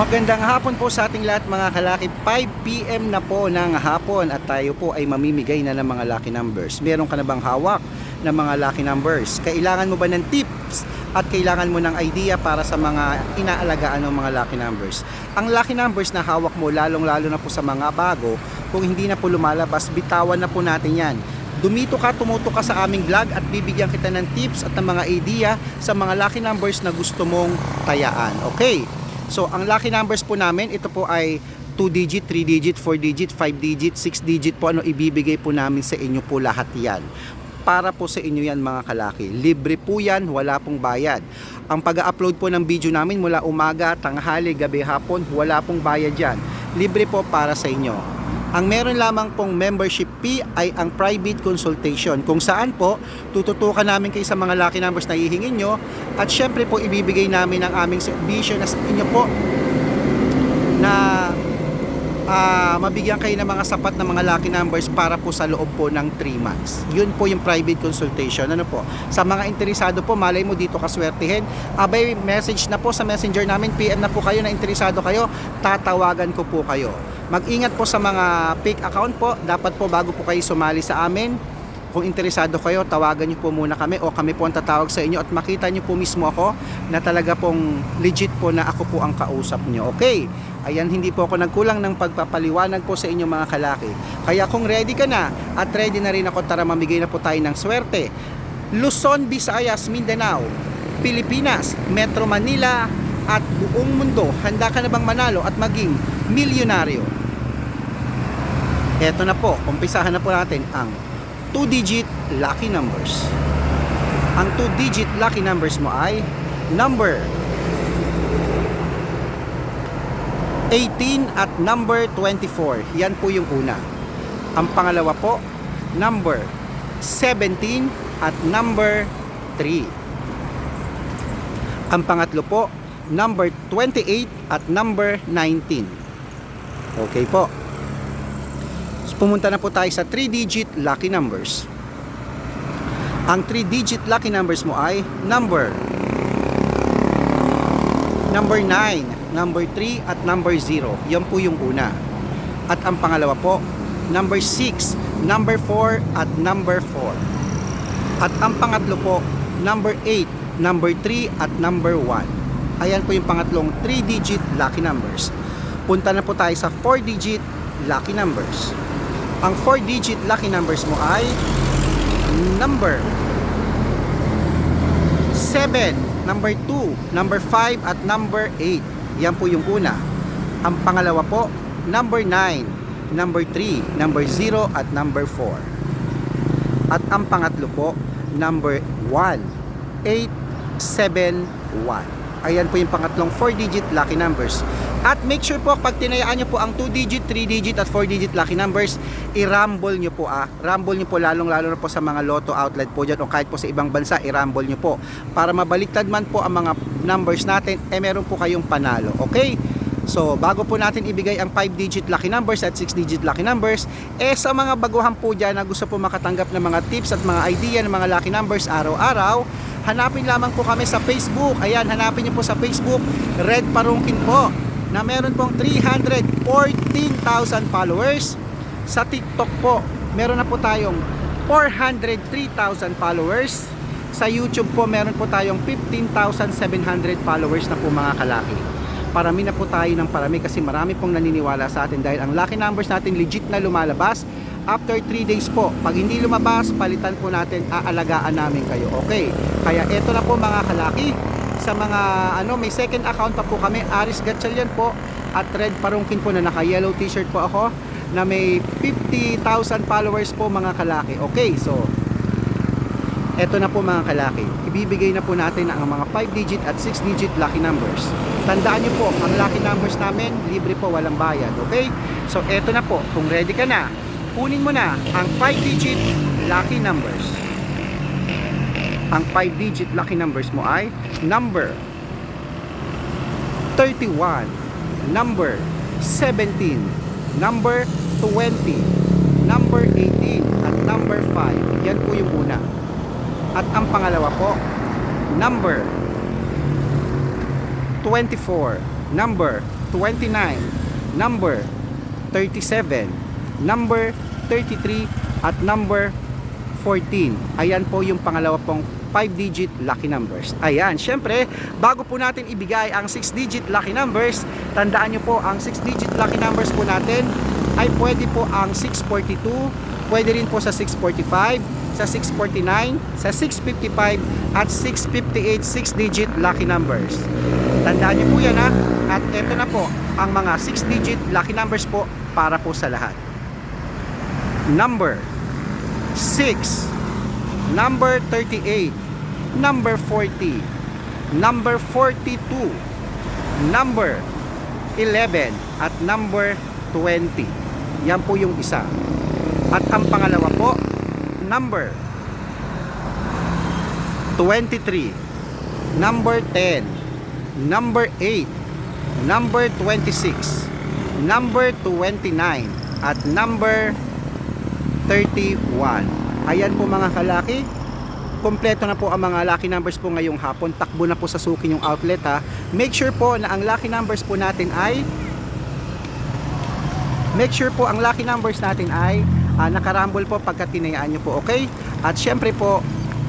Magandang hapon po sa ating lahat mga kalaki. 5pm na po ng hapon at tayo po ay mamimigay na ng mga lucky numbers. Meron ka na bang hawak ng mga lucky numbers? Kailangan mo ba ng tips at kailangan mo ng idea para sa mga inaalagaan ng mga lucky numbers? Ang lucky numbers na hawak mo lalong lalo na po sa mga bago, kung hindi na po lumalabas, bitawan na po natin yan dumito ka, tumuto ka sa aming vlog at bibigyan kita ng tips at ng mga idea sa mga lucky numbers na gusto mong tayaan. Okay? So, ang lucky numbers po namin, ito po ay 2 digit, 3 digit, 4 digit, 5 digit, 6 digit po ano ibibigay po namin sa inyo po lahat yan. Para po sa inyo yan mga kalaki. Libre po yan, wala pong bayad. Ang pag-upload po ng video namin mula umaga, tanghali, gabi, hapon, wala pong bayad yan. Libre po para sa inyo. Ang meron lamang pong membership fee ay ang private consultation kung saan po tututukan namin kayo sa mga lucky numbers na hihingin nyo at syempre po ibibigay namin ang aming servisyo na sa inyo po na ah, mabigyan kayo ng mga sapat na mga lucky numbers para po sa loob po ng 3 months. Yun po yung private consultation. Ano po? Sa mga interesado po, malay mo dito kaswertihin. Abay, message na po sa messenger namin, PM na po kayo na interesado kayo, tatawagan ko po kayo. Mag-ingat po sa mga fake account po. Dapat po bago po kayo sumali sa amin, kung interesado kayo, tawagan niyo po muna kami o kami po ang tatawag sa inyo at makita niyo po mismo ako na talaga pong legit po na ako po ang kausap niyo. Okay? Ayan, hindi po ako nagkulang ng pagpapaliwanag po sa inyo mga kalaki. Kaya kung ready ka na at ready na rin ako, tara mamigay na po tayo ng swerte. Luzon, Visayas, Mindanao, Pilipinas, Metro Manila at buong mundo, handa ka na bang manalo at maging milyonaryo? Eto na po, umpisahan na po natin ang 2-digit lucky numbers. Ang 2-digit lucky numbers mo ay number 18 at number 24. Yan po yung una. Ang pangalawa po, number 17 at number 3. Ang pangatlo po, number 28 at number 19. Okay po. Pumunta na po tayo sa 3-digit lucky numbers. Ang 3-digit lucky numbers mo ay number number 9, number 3 at number 0. Yan po yung una. At ang pangalawa po, number 6, number 4 at number 4. At ang pangatlo po, number 8, number 3 at number 1. Ayan po yung pangatlong 3-digit lucky numbers. Punta na po tayo sa 4-digit lucky numbers. Ang 4-digit lucky numbers mo ay number 7, number 2, number 5 at number 8. Yan po yung una. Ang pangalawa po, number 9, number 3, number 0 at number 4. At ang pangatlo po, number 1, 8, 7, 1. Ayan po yung pangatlong 4-digit lucky numbers. At make sure po, pag tinayaan nyo po ang 2-digit, 3-digit at 4-digit lucky numbers, i-rumble nyo po ah. Rumble nyo po lalong-lalo na po sa mga lotto outlet po dyan o kahit po sa ibang bansa, i-rumble nyo po. Para mabaliktad man po ang mga numbers natin, eh meron po kayong panalo. Okay? So, bago po natin ibigay ang 5-digit lucky numbers at 6-digit lucky numbers, eh sa mga baguhan po dyan na gusto po makatanggap ng mga tips at mga idea ng mga lucky numbers araw-araw, hanapin lamang po kami sa Facebook. Ayan, hanapin niyo po sa Facebook, Red Parungkin po, na meron pong 314,000 followers. Sa TikTok po, meron na po tayong 403,000 followers. Sa YouTube po, meron po tayong 15,700 followers na po mga kalaki parami na po tayo ng parami kasi marami pong naniniwala sa atin dahil ang lucky numbers natin legit na lumalabas after 3 days po. Pag hindi lumabas, palitan po natin, aalagaan namin kayo. Okay? Kaya eto na po mga kalaki. Sa mga ano, may second account pa po kami, Aris Gatchalian po at Red Parungkin po na naka yellow t-shirt po ako na may 50,000 followers po mga kalaki. Okay, so eto na po mga kalaki. Ibibigay na po natin ang mga 5-digit at 6-digit lucky numbers. Tandaan nyo po, ang lucky numbers namin, libre po, walang bayad. Okay? So, eto na po. Kung ready ka na, kunin mo na ang 5-digit lucky numbers. Ang 5-digit lucky numbers mo ay number 31, number 17, number 20, number 18, at number 5. Yan po yung una. At ang pangalawa po, number 24, number 29, number 37, number 33, at number 14. Ayan po yung pangalawa pong 5-digit lucky numbers. Ayan, syempre, bago po natin ibigay ang 6-digit lucky numbers, tandaan nyo po, ang 6-digit lucky numbers po natin ay pwede po ang 642, pwede rin po sa 645, sa 649, sa 655, at 658 6-digit lucky numbers. Tandaan nyo po yan ha. At eto na po, ang mga 6-digit lucky numbers po para po sa lahat. Number 6, number 38, number 40, number 42, number 11, at number 20. Yan po yung isa. At ang pangalawa po, number 23, number 10, number 8, number 26, number 29, at number 31. Ayan po mga kalaki. Kompleto na po ang mga lucky numbers po ngayong hapon. Takbo na po sa suki yung outlet ha. Make sure po na ang lucky numbers po natin ay Make sure po ang lucky numbers natin ay ah, nakarambol po pagka tinayaan nyo po, okay? At syempre po,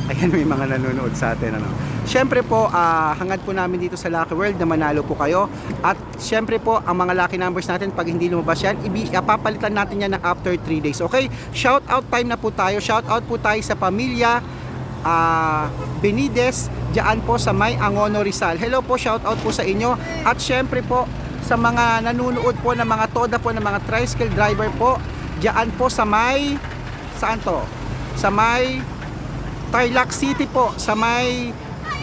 ayan may mga nanonood sa atin ano. Syempre po, ah, hangad po namin dito sa Lucky World na manalo po kayo. At syempre po, ang mga lucky numbers natin pag hindi lumabas yan, ibi, papalitan natin yan ng after 3 days, okay? Shout out time na po tayo. Shout out po tayo sa pamilya ah Benides diyan po sa May Angono Rizal. Hello po, shout out po sa inyo. At syempre po sa mga nanonood po ng mga toda po ng mga tricycle driver po diyan po sa May saan to? Sa May Tarlac City po, sa May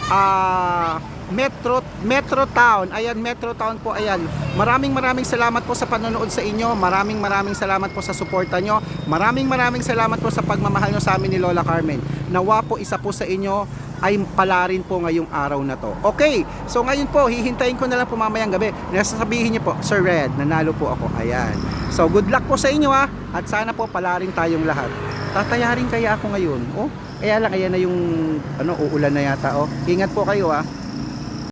ah Metro Metro Town. Ayan, Metro Town po. Ayan. Maraming maraming salamat po sa panonood sa inyo. Maraming maraming salamat po sa suporta nyo. Maraming maraming salamat po sa pagmamahal nyo sa amin ni Lola Carmen. Nawa po isa po sa inyo ay palarin po ngayong araw na to. Okay, so ngayon po, hihintayin ko na lang po mamayang gabi. Nasasabihin niyo po, Sir Red, nanalo po ako. Ayan. So good luck po sa inyo ha. At sana po palarin tayong lahat. Tatayarin kaya ako ngayon. Oh, kaya lang, ayan na yung ano, uulan na yata. Oh. Ingat po kayo ha.